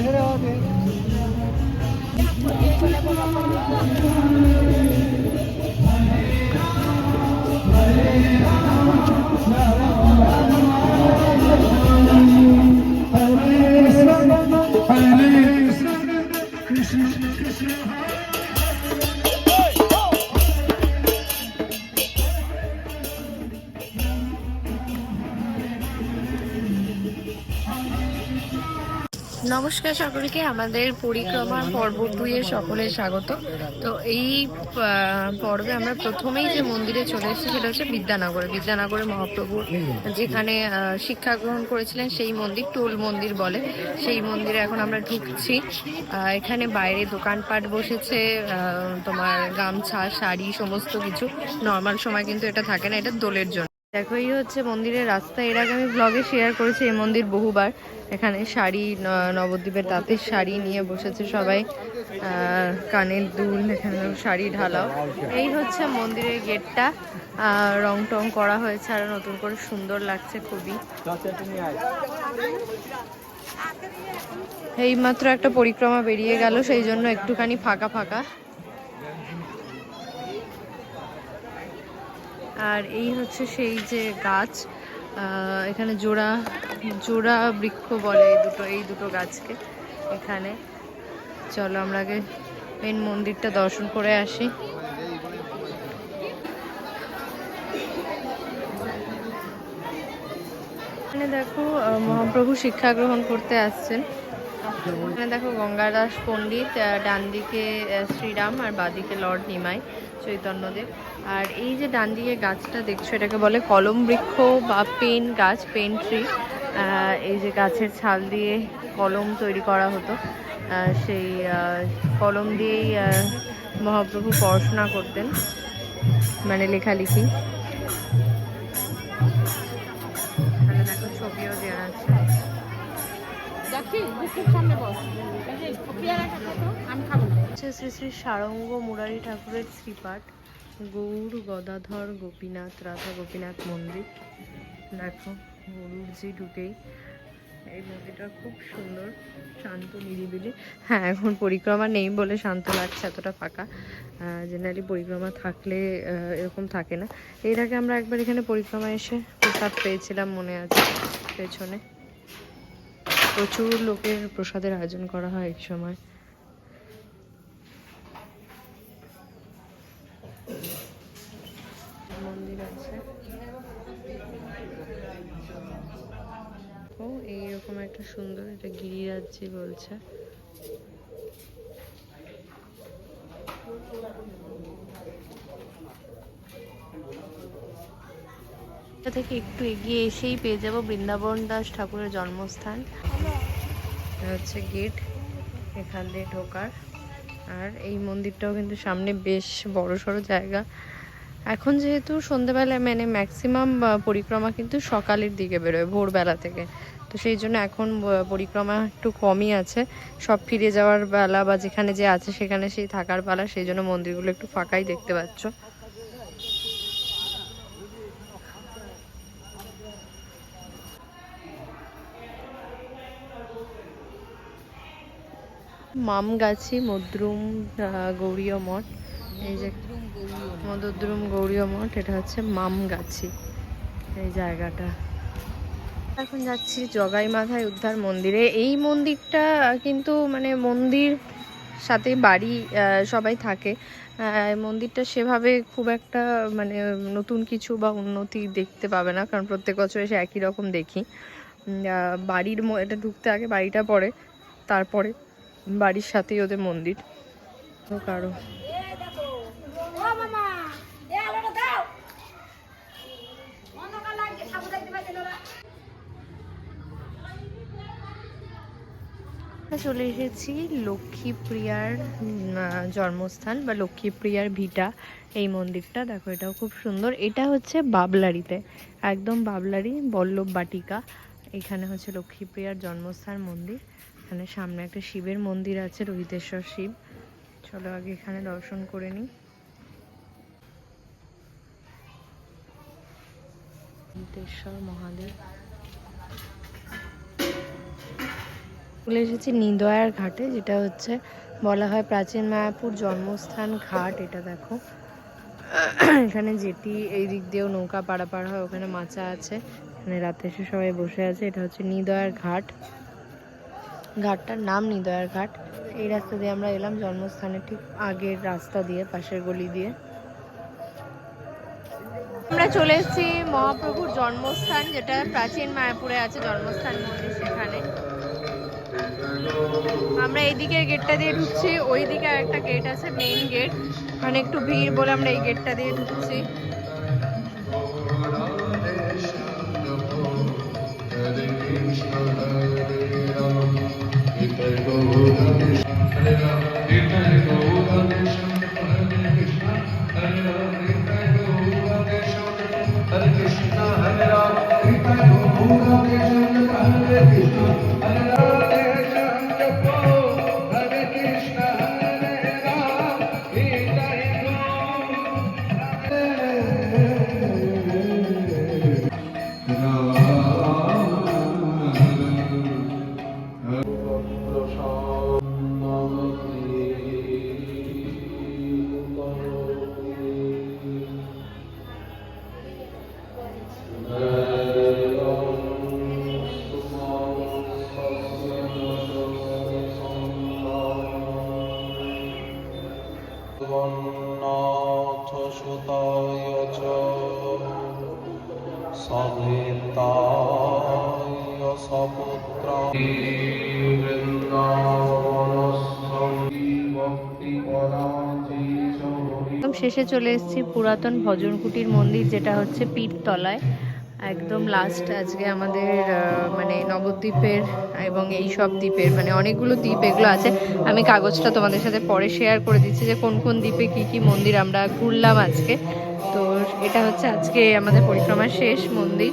¡Gracias! নমস্কার সকলকে, আমাদের পরিক্রমা পর্ব দুইয়ে সকলের স্বাগত। তো এই পর্বে আমরা প্রথমেই যে মন্দিরে চলে এসেছি সেটা হচ্ছে বিদ্যানগরে। বিদ্যানগরে মহাপ্রভুর যেখানে শিক্ষা গ্রহণ করেছিলেন, সেই মন্দির টোল মন্দির বলে। সেই মন্দিরে এখন আমরা ঢুকছি। এখানে বাইরে দোকানপাট বসেছে তোমার গামছা, শাড়ি, সমস্ত কিছু। নর্মাল সময় কিন্তু এটা থাকে না, এটা দোলের জন্য। দেখো, এই হচ্ছে মন্দিরের রাস্তা। এর আগে আমি ব্লগে শেয়ার করেছি, এই মন্দির বহুবার। এখানে শাড়ি নবদ্বীপের তাঁতের শাড়ি নিয়ে বসেছে সবাই। কানের দুল, এখানে শাড়ি ঢালাও। এই হচ্ছে মন্দিরের গেটটা। রং টং করা হয়েছে, আর নতুন করে সুন্দর লাগছে খুবই। এইমাত্র একটা পরিক্রমা বেরিয়ে গেল, সেই জন্য একটুখানি ফাঁকা ফাঁকা। আর এই হচ্ছে সেই যে গাছ এখানে জোড়া জোড়া বৃক্ষ বলে এই দুটো এই দুটো গাছকে এখানে। চলো আমরা আগে মেন মন্দিরটা দর্শন করে আসি। এখানে দেখো মহাপ্রভু শিক্ষা গ্রহণ করতে আসছেন। দেখো গঙ্গাদাস পণ্ডিত ডান দিকে শ্রীরাম আর বাদিকে লর্ড নিমাই চৈতন্যদেব। আর এই যে ডান দিকে গাছটা দেখছ, এটাকে বলে কলম বৃক্ষ বা পেন গাছ, পেন ট্রি। এই যে গাছের ছাল দিয়ে কলম তৈরি করা হতো। সেই কলম দিয়েই মহাপ্রভু পড়াশোনা করতেন মানে লেখালেখি। শ্রী শ্রী সারঙ্গ মুরারি ঠাকুরের শ্রীপাঠ, গৌর গদাধর গোপীনাথ, রাধা গোপীনাথ মন্দির। দেখো গরুরজি ঢুকেই এই মন্দিরটা খুব সুন্দর, শান্ত, নিরিবিলি। হ্যাঁ এখন পরিক্রমা নেই বলে শান্ত লাগছে, এতটা ফাঁকা। জেনারেলি পরিক্রমা থাকলে এরকম থাকে না। এর আগে আমরা একবার এখানে পরিক্রমা এসে প্রসাদ পেয়েছিলাম মনে আছে, পেছনে। প্রচুর লোকের প্রসাদের আয়োজন করা হয় এক সময়। মন্দির আছে। ও, এইরকম একটা সুন্দর এটা গিরিরাজ্যে বলছে। থেকে একটু এগিয়ে এসেই পেয়ে যাব বৃন্দাবন দাস ঠাকুরের জন্মস্থান। হচ্ছে গেট, এখান দিয়ে ঢোকার। আর এই মন্দিরটাও কিন্তু সামনে বেশ বড় সড়ো জায়গা। এখন যেহেতু সন্ধেবেলায় মানে ম্যাক্সিমাম পরিক্রমা কিন্তু সকালের দিকে বেরোয়, ভোরবেলা থেকে। তো সেই জন্য এখন পরিক্রমা একটু কমই আছে। সব ফিরে যাওয়ার বেলা বা যেখানে যে আছে সেখানে সেই থাকার পালা সেই জন্য মন্দিরগুলো একটু ফাঁকাই দেখতে পাচ্ছ। মামগাছি মদ্রুম গৌরীয় মঠ। এই যে মদদ্রুম গৌরীয় মঠ, এটা হচ্ছে মামগাছি এই জায়গাটা। এখন যাচ্ছি জগাই মাথায় উদ্ধার মন্দিরে। এই মন্দিরটা কিন্তু মানে মন্দির সাথে বাড়ি সবাই থাকে। মন্দিরটা সেভাবে খুব একটা মানে নতুন কিছু বা উন্নতি দেখতে পাবে না, কারণ প্রত্যেক বছর এসে একই রকম দেখি। বাড়ির এটা ঢুকতে আগে বাড়িটা পড়ে তারপরে বাড়ির সাথেই ওদের মন্দির। কারও। চলে এসেছি লক্ষ্মীপ্রিয়ার জন্মস্থান বা লক্ষ্মীপ্রিয়ার ভিটা। এই মন্দিরটা, দেখো এটাও খুব সুন্দর। এটা হচ্ছে বাবলারিতে, একদম বাবলারি বল্লভ বাটিকা এখানে হচ্ছে লক্ষ্মীপ্রিয়ার জন্মস্থান মন্দির। এখানে সামনে একটা শিবের মন্দির আছে, রোহিতেশ্বর শিব। চলো আগে এখানে দর্শন করে নিই। রোহিতেশ্বর মহাদেব। চলে এসেছি নিদয়ার ঘাটে, যেটা হচ্ছে বলা হয় প্রাচীন মায়াপুর জন্মস্থান ঘাট, এটা দেখো। এখানে যেটি এই দিক দিয়েও নৌকা পারাপার হয়, ওখানে মাচা আছে। এখানে রাতে এসে সবাই বসে আছে, এটা হচ্ছে নিদয়ার ঘাট। ঘাটটার নাম নিদয়ার ঘাট। এই রাস্তা দিয়ে আমরা এলাম জন্মস্থানের ঠিক আগের রাস্তা দিয়ে, পাশের গলি দিয়ে। আমরা চলে এসেছি মহাপ্রভুর জন্মস্থান, যেটা প্রাচীন মায়াপুরে আছে, জন্মস্থান মন্দির সেখানে। আমরা এই দিকের গেটটা দিয়ে ঢুকছি, ওই দিকে একটা গেট আছে মেইন গেট মানে একটু ভিড় বলে আমরা এই গেটটা দিয়ে ঢুকছি। শেষে চলে এসেছি পুরাতন ভজনকুটির মন্দির যেটা হচ্ছে পীরতলায়। একদম লাস্ট আজকে আমাদের মানে নবদ্বীপের এবং এই সব দ্বীপের মানে অনেকগুলো দ্বীপ এগুলো আছে। আমি কাগজটা তোমাদের সাথে পরে শেয়ার করে দিচ্ছি যে কোন কোন দ্বীপে কি কি মন্দির আমরা ঘুরলাম আজকে। তো এটা হচ্ছে আজকে আমাদের পরিক্রমার শেষ মন্দির।